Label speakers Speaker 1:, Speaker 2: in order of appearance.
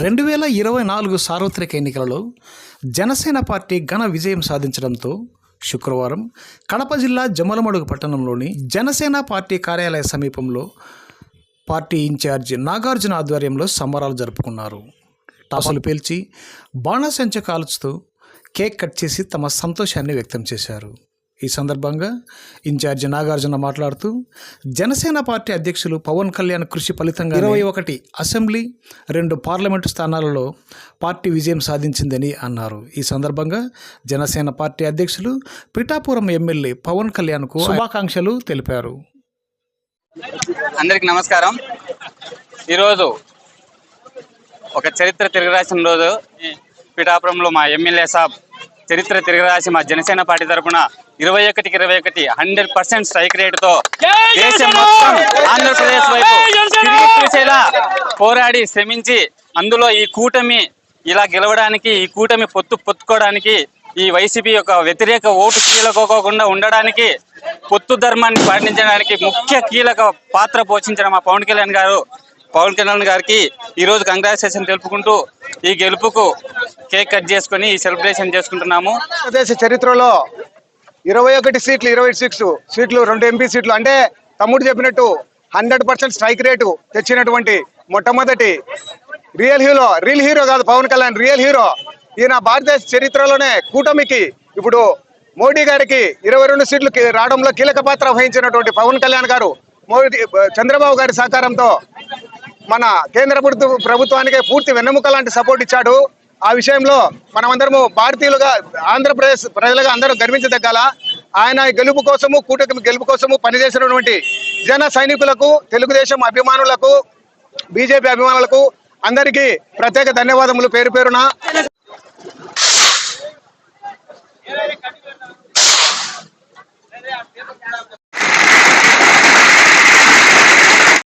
Speaker 1: రెండు వేల ఇరవై నాలుగు సార్వత్రిక ఎన్నికలలో జనసేన పార్టీ ఘన విజయం సాధించడంతో శుక్రవారం కడప జిల్లా జమ్మలమడుగు పట్టణంలోని జనసేన పార్టీ కార్యాలయ సమీపంలో పార్టీ ఇన్ఛార్జ్ నాగార్జున ఆధ్వర్యంలో సంబరాలు జరుపుకున్నారు. టాసులు పేల్చి బాణసంచ కాల్చుతూ కేక్ కట్ చేసి తమ సంతోషాన్ని వ్యక్తం చేశారు. ఈ సందర్భంగా ఇన్ఛార్జి నాగార్జున మాట్లాడుతూ జనసేన పార్టీ అధ్యక్షులు పవన్ కళ్యాణ్ కృషి ఫలితంగా ఇరవై ఒకటి. అసెంబ్లీ రెండు పార్లమెంటు స్థానాలలో పార్టీ విజయం సాధించిందని అన్నారు. ఈ సందర్భంగా జనసేన పార్టీ అధ్యక్షులు పిఠాపురం ఎమ్మెల్యే పవన్ కళ్యాణ్కు శుభాకాంక్షలు తెలిపారు.
Speaker 2: అందరికి నమస్కారం. ఈరోజు ఒక చరిత్ర తిరగరాసిన రోజు పిఠాపురంలో మా ఎమ్మెల్యే సాబ్ చరిత్ర తిరగరాసి మా జనసేన పార్టీ తరఫున ఇరవై ఒకటికి ఇరవై ఒకటి హండ్రెడ్ పర్సెంట్ స్ట్రైక్ రేటుతో దేశం మొత్తం ఆంధ్రప్రదేశ్ వైపు చూసేలా పోరాడి శ్రమించి అందులో ఈ కూటమి ఇలా గెలవడానికి ఈ కూటమి పొత్తు పొత్తుకోవడానికి ఈ వైసీపీ యొక్క వ్యతిరేక ఓటు కీలకోకుండా ఉండడానికి పొత్తు ధర్మాన్ని పాటించడానికి ముఖ్య కీలక పాత్ర పోషించిన మా పవన్ కళ్యాణ్ గారు పవన్ కళ్యాణ్ గారికి ఈ రోజు కంగ్రాచులేషన్ తెలుపుకుంటూ ఈ గెలుపుకు కేక్ కట్ చేసుకొని ఈ సెలబ్రేషన్ చేసుకుంటున్నాము.
Speaker 3: ఆంధ్రప్రదేశ్ చరిత్రలో ఇరవై ఒకటి సీట్లు ఇరవై సిక్స్ సీట్లు రెండు ఎంపీ సీట్లు అంటే తమ్ముడు చెప్పినట్టు హండ్రెడ్ పర్సెంట్ స్ట్రైక్ రేటు తెచ్చినటువంటి మొట్టమొదటి రియల్ హీరో రియల్ హీరో కాదు పవన్ కళ్యాణ్ రియల్ హీరో. ఈయన భారతదేశ చరిత్రలోనే కూటమికి ఇప్పుడు మోడీ గారికి ఇరవై రెండు సీట్లు రావడంలో కీలక పాత్ర వహించినటువంటి పవన్ కళ్యాణ్ గారు మోడీ చంద్రబాబు గారి సహకారంతో మన కేంద్ర ప్రభుత్వ ప్రభుత్వానికి పూర్తి వెన్నెముక లాంటి సపోర్ట్ ఇచ్చాడు. ఆ విషయంలో మనమందరము భారతీయులుగా ఆంధ్రప్రదేశ్ ప్రజలుగా అందరూ గర్వించదగ్గాల ఆయన గెలుపు కోసము కూటమి గెలుపు కోసము పనిచేసినటువంటి జన సైనికులకు తెలుగుదేశం అభిమానులకు బీజేపీ అభిమానులకు అందరికీ ప్రత్యేక ధన్యవాదములు పేరు పేరున.